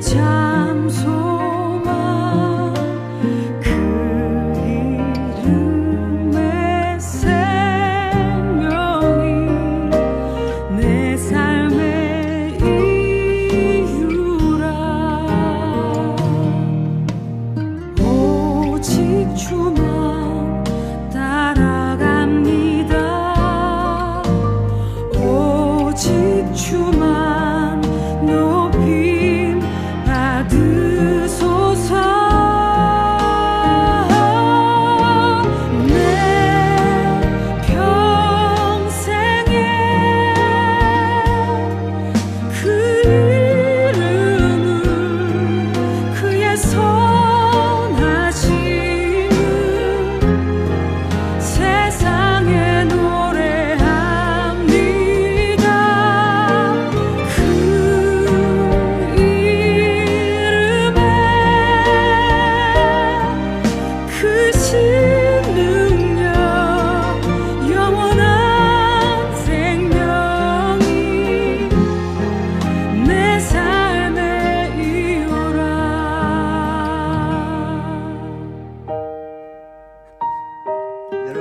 长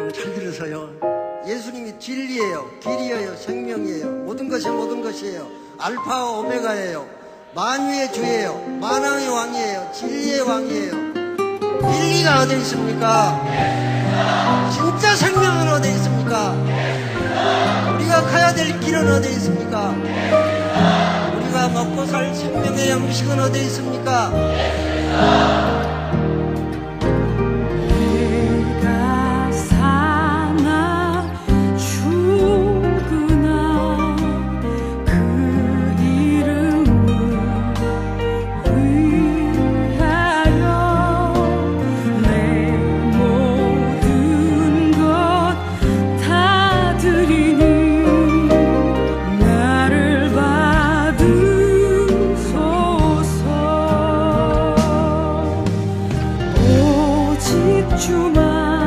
여러분 잘 들으세요. 예수님이 진리예요, 길이에요, 생명이에요. 모든 것이 모든 것이에요. 알파와 오메가예요. 만유의 주예요. 만왕의 왕이에요. 진리의 왕이에요. 진리가 어디 있습니까? 진짜 생명은 어디 있습니까? 우리가 가야 될 길은 어디 있습니까? 우리가 먹고 살 생명의 양식은 어디 있습니까? 주만